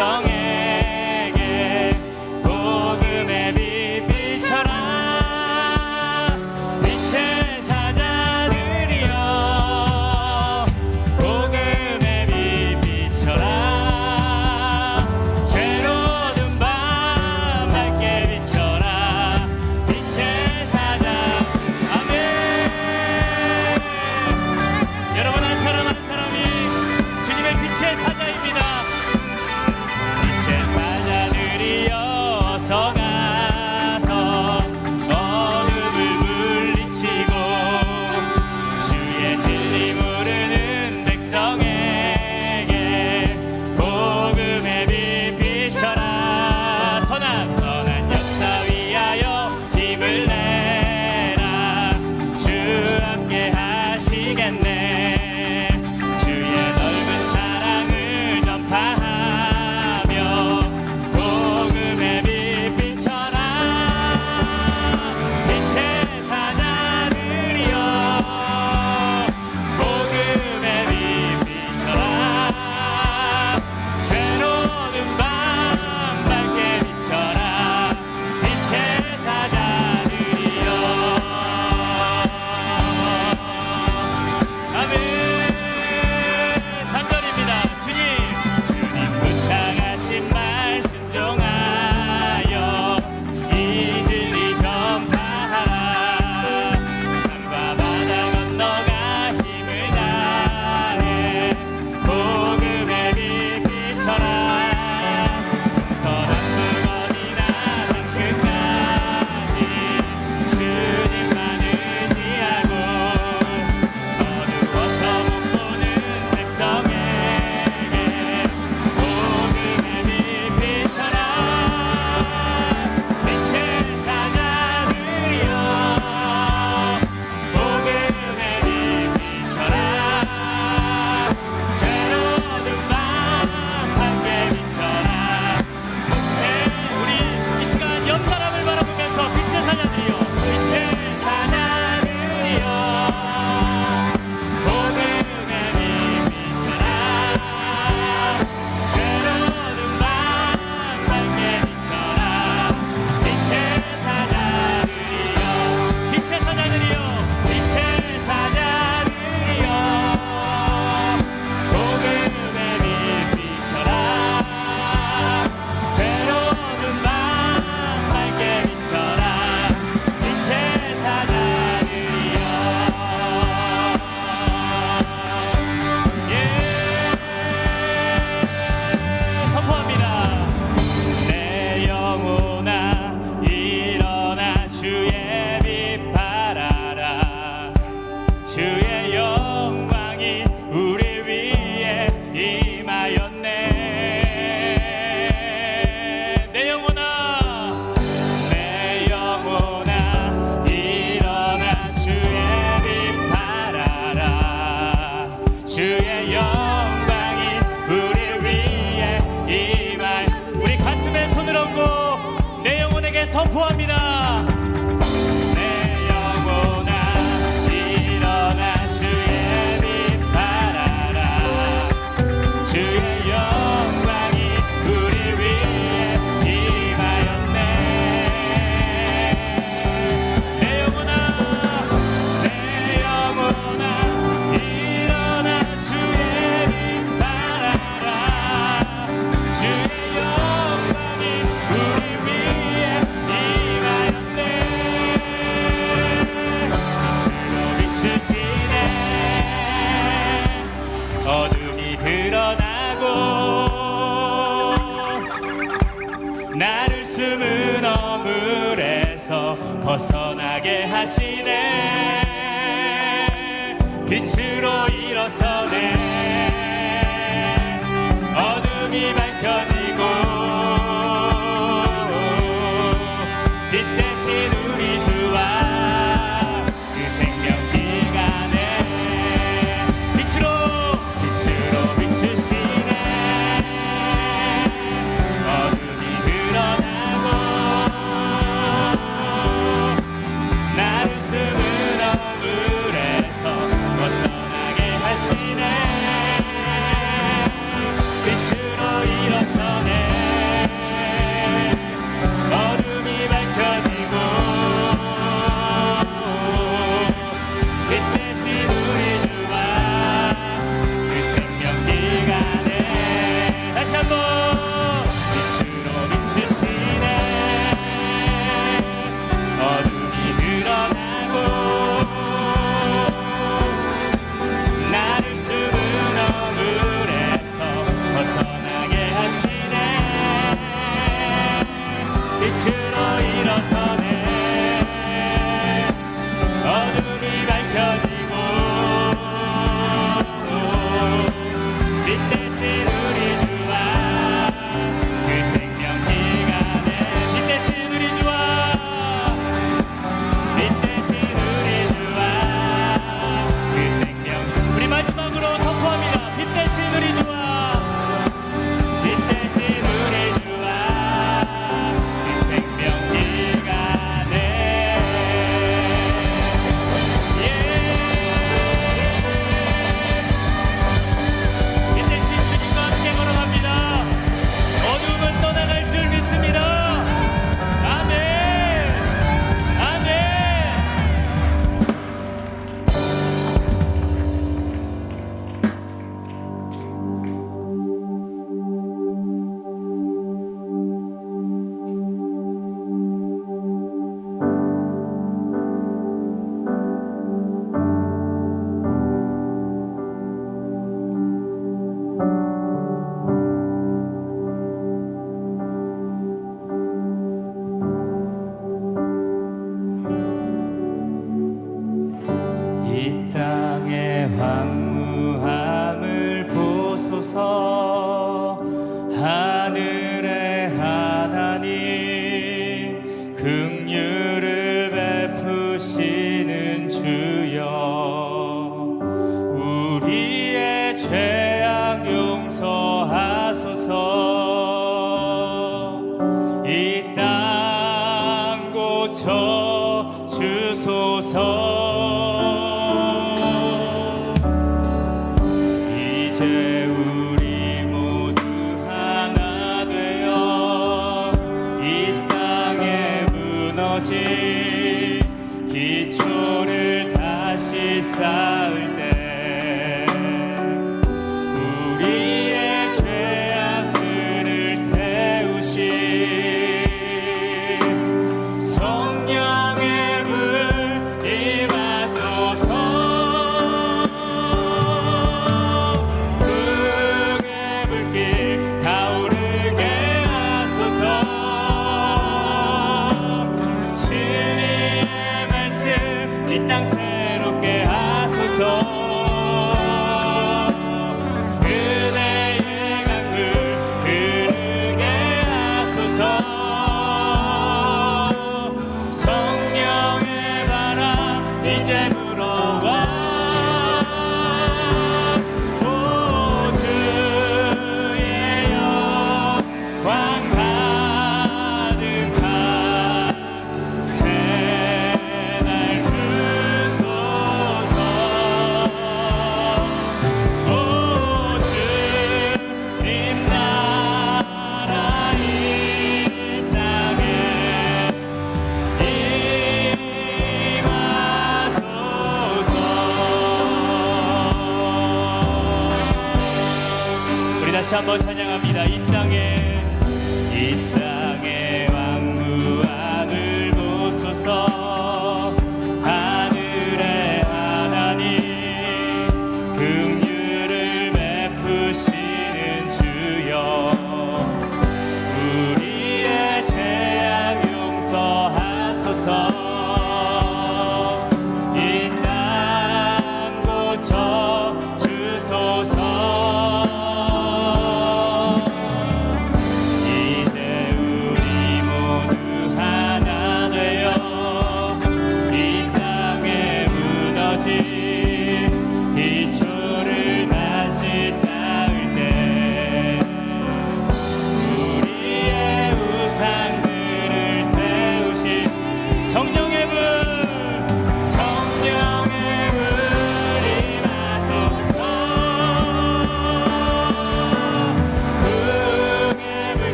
백성에게 복음의 빛 비춰라. 빛의 사자들이여 복음의 빛 비춰라. 죄로 준밤 밝게 비춰라. 빛의 사자. 아멘. 여러분 한 사람 한 사람이 주님의 빛의 사자입니다. 대신에 빛으로 일어서네. 어둠이 밝혀져 비춰 주소서. 이제 우리 모두 하나 되어 이 땅에 무너진 기초를 다시 쌓을 때 우리의 죄악들을 태우시 다시 한번 찬양합니다. 이 땅에 이 땅에 왕무왕을 보소서. 하늘의 하나님 긍휼을 베푸시는 주여. 우리의 죄악 용서하소서.